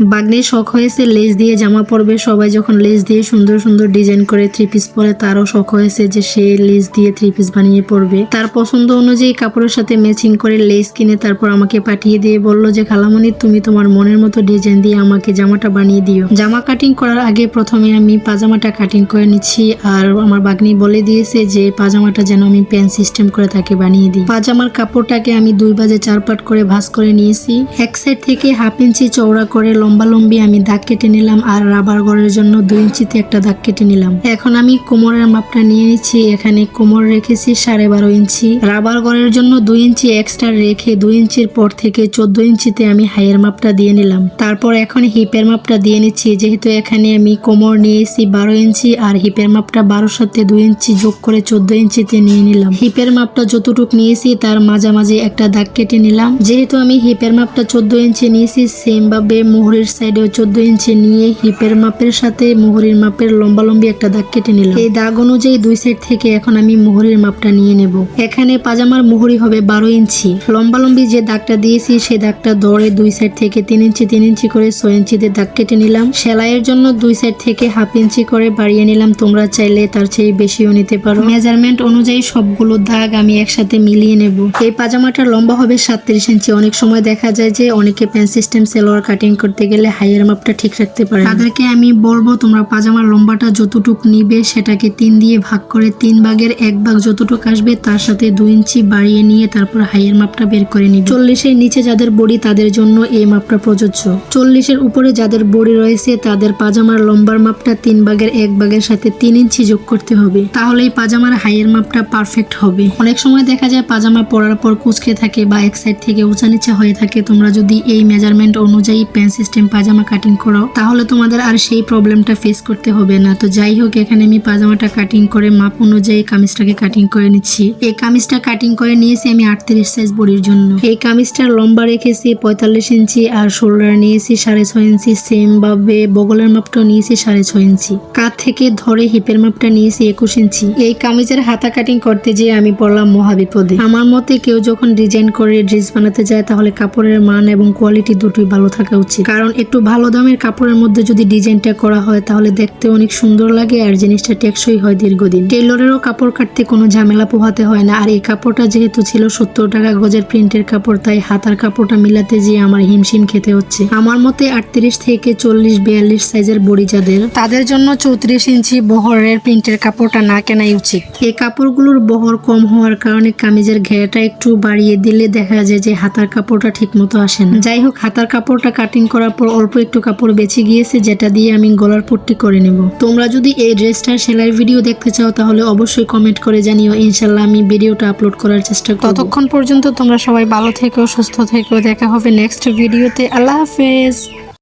বাগ্নির শখ হয়েছে লেস দিয়ে জামা পরবে। সবাই যখন লেস দিয়ে সুন্দর সুন্দর ডিজাইন করে থ্রি পিস পরে, তারও শখ হয়েছে যে সে লেস দিয়ে থ্রি পিস বানিয়ে পরবে। তার পছন্দ অনুযায়ী কাপড়ের সাথে ম্যাচিং করে লেস কিনে তারপর আমাকে পাঠিয়ে দিয়ে বলল যে, খালামণি, তুমি তোমার মনের মতো ডিজাইন দিয়ে আমাকে জামাটা বানিয়ে দিও। জামা কাটিং করার আগে প্রথমে আমি পাজামাটা কাটিং করে নিচ্ছি আর আমার বাগনি বলে দিয়েছে যে, পাজামাটা যেন আমি প্যান সিস্টেম করে তাকে বানিয়ে দিই। পাজামার কাপড়টাকে আমি দুই বাজে চার পাট করে ভাঁজ করে নিয়েছি। এক সাইড থেকে হাফ ইঞ্চি চওড়া করে লম্বা লম্বি আমি দাগ কেটে নিলাম আর রাবার গড়ের জন্য দুই ইঞ্চিতে একটা দাগ কেটে নিলাম। এখন আমি কোমরের মাপটা নিয়ে নিচ্ছি। এখানে কোমর রেখেছি সাড়ে বারো ইঞ্চি। রাবার গড়ের জন্য দুই ইঞ্চি এক্সট্রা রেখে দুই ইঞ্চির পর থেকে চোদ্দ ইঞ্চিতে আমি হাইয়ের মাপটা দিয়ে নিলাম। তারপর এখন হিপের মাপটা দিয়ে নিচ্ছি। যেহেতু এখানে আমি কোমর নিয়েছি বারো ইঞ্চি আর হিপের মাপটা বারোর সাথে দুই ইঞ্চি যোগ করে চোদ্দ ইঞ্চিতে নিয়ে নিলাম। হিপের মাপটা যতটুক নিয়েছি তার মাঝামাঝি একটা দাগ কেটে নিলাম। যেহেতু আমি হিপের মাপটা চোদ্দ ইঞ্চি নিয়েছি সেম ভাবে মুহুরির সাইডেও চোদ্দ ইঞ্চি নিয়ে হিপের মাপের সাথে মুহুরির মাপের লম্বা লম্বি একটা দাগ কেটে নিলাম। এই দাগ অনুযায়ী দুই সাইড থেকে এখন আমি মুহুরির মাপটা নিয়ে নেব। এখানে পাজামার মোহরি হবে বারো ইঞ্চি। লম্বা লম্বি যে দাগটা দিয়েছি, সেই দাগটা দৌড়ে দুই সাইড থেকে তিন ইঞ্চি তিন ইঞ্চি করে ছয় ইঞ্চিতে দাগ কেটে নিলাম। সেলাইয়ের জন্য দুই সাইড থেকে হাফ ইঞ্চি করে বাড়িয়ে নিলাম। তোমরা চাইলে তার চেয়ে বেশিও নিতে পারো। মেজারমেন্ট অনুযায়ী সবগুলো দাগ আমি একসাথে মিলিয়ে নেব। এই পাজামাটা লম্বা হবে সাতত্রিশ ইঞ্চি। অনেক সময় দেখা যায় যে অনেকে প্যান্ট সিস্টেম সেলোয়ার কাটিং করতে গেলে হাইয়ের মাপটা ঠিক রাখতে পারে তাদেরকে আমি বলব, তোমরা পাজামার লম্বাটা যতটুক নিবে, সেটাকে তিন দিয়ে ভাগ করে তিন ভাগের এক ভাগ যতটুক আসবে, তার সাথে দুই ইঞ্চি বাড়িয়ে নিয়ে তারপর হাইয়ের মাপটা বের করে নিবে। চল্লিশের নিচে যাদের বডি, তাদের জন্য এই মাপটা প্রযোজ্য। চল্লিশের উপরে যাদের বডি রয়েছে, তাদের পাজামার লম্বার মাপটা তিন ভাগের এক ভাগের সাথে তিন ইঞ্চি যোগ করতে হবে। তাহলেই পাজামার হাইয়ের মাপটা পারফেক্ট হবে। অনেক সময় দেখা যায়, পাজামা পরার পর কুচকে থাকে বা এক সাইড থেকে উঁচা নিচা হয়ে থাকে। তোমরা যদি এই মেজারমেন্ট অনুযায়ী প্যান্ট সিস্টেম পাজামা কাটিং করো, তাহলে তোমাদের আর সেই প্রবলেমটা ফেস করতে হবে না। তো যাই হোক, এখানে আমি পাজামাটা কাটিং করে মাপ অনুযায়ী কামিজটাকে কাটিং করে নিচ্ছি। এই কামিজটা কাটিং করে নিয়েছি আমি আটত্রিশ সাইজ বডির জন্য। এই কামিজটার লম্বা রেখেছি পঁয়তাল্লিশ ইঞ্চি আর শোল্ডার নিয়েছি সাড়ে ছয় ইঞ্চি। সেম ভাবে বগলের মাপটাও নিয়েছি সাড়ে ছয় ইঞ্চি। কাঁধ থেকে ধরে হিপের মাপটা নিয়েছি একুশ ইঞ্চি। এই কামিজের হাতা কাটিং করতে যেয়ে আমি পড়লাম মহাবিপদে। আমার মতে কেউ যখন ডিজাইন করে ড্রেস বানাতে যায়, তাহলে কাপড়ের মান এবং কোয়ালিটি দুটোই ভালো থাকা উচিত। কারণ একটু ভালো দামের কাপড়ের মধ্যে যদি ডিজাইনটা করা হয়, তাহলে দেখতে অনেক সুন্দর লাগে আর জিনিসটা টেকসই হয় দীর্ঘদিন। টেইলরেরও কাপড় কাটতে কোনো ঝামেলা পোহাতে হয় না। আর এই কাপড়টা যেহেতু ছিল সত্তর টাকা গজের প্রিন্টের কাপড়, তাই হাতার কাপড়টা মিলাতে যেয়ে আমার হিমশিম খেতে হচ্ছে। আমার মতে আটত্রিশ থেকে চল্লিশ বিয়াল্লিশ সাইজের বড়ি যাদের, তাদের জন্য চৌত্রিশ ইঞ্চি বহরের প্রিন্টের কাপড়টা না কেনাই উচিত। এই কাপড়গুলোর বহর কম হওয়ার কারণে কামিজের ঘেরাটা একটু বাড়িয়ে দিলে দেখা যায় যে হাতার কাপড়টা ঠিক মতো আসে না। যাই হোক, হাতার কাপড়টা কাটিং করার পর অল্প একটু কাপড় বেঁচে গিয়েছে, যেটা দিয়ে আমি গলার পট্টি করে নেব। তোমরা যদি এই ড্রেসটার সেলাই ভিডিও দেখতে চাও, তাহলে অবশ্যই কমেন্ট করে জানিও। ইনশাল্লাহ আমি ভিডিওটা আপলোড করার চেষ্টা করব। ততক্ষণ পর্যন্ত তোমরা সবাই ভালো থেকেও সুস্থ থেকো। দেখা হবে নেক্সট ভিডিওতে আল্লাহ হাফেজ।